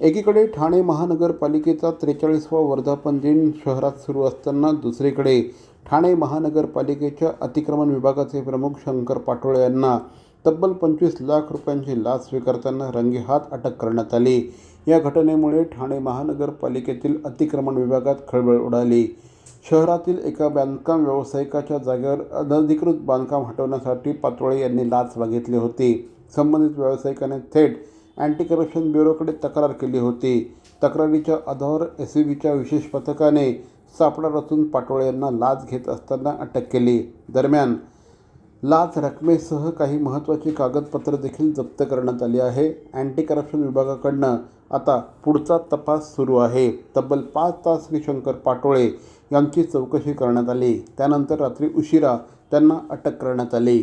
एकीकडे ठाणे महानगरपालिकेचा त्रेचाळीसवा वर्धापन दिन शहरात सुरू असताना दुसरीकडे ठाणे महानगरपालिकेच्या अतिक्रमण विभागाचे प्रमुख शंकर पाटोळे यांना तब्बल पंचवीस लाख रुपयांची लाच स्वीकारताना रंगेहात अटक करण्यात आली. या घटनेमुळे ठाणे महानगरपालिकेतील अतिक्रमण विभागात खळबळ उडाली. शहरातील एका बांधकाम व्यावसायिकाच्या जागेवर अनधिकृत बांधकाम हटवण्यासाठी पातोळे यांनी लाच मागितली होती. संबंधित व्यावसायिकाने थेट अँटी करप्शन ब्युरोकडे तक्रार केली होती. तक्रारीच्या आधारावर एस सी बीच्या विशेष पथकाने सापडा रचून पाटोळे यांना लाच घेत असताना अटक केली. दरम्यान लाच रकमेसह काही महत्त्वाची कागदपत्र देखील जप्त करण्यात आली आहे. अँटी करप्शन विभागाकडनं आता पुढचा तपास सुरू आहे. तब्बल पाच तास श्रीशंकर पाटोळे यांची चौकशी करण्यात आली. त्यानंतर रात्री उशिरा त्यांना अटक करण्यात आली.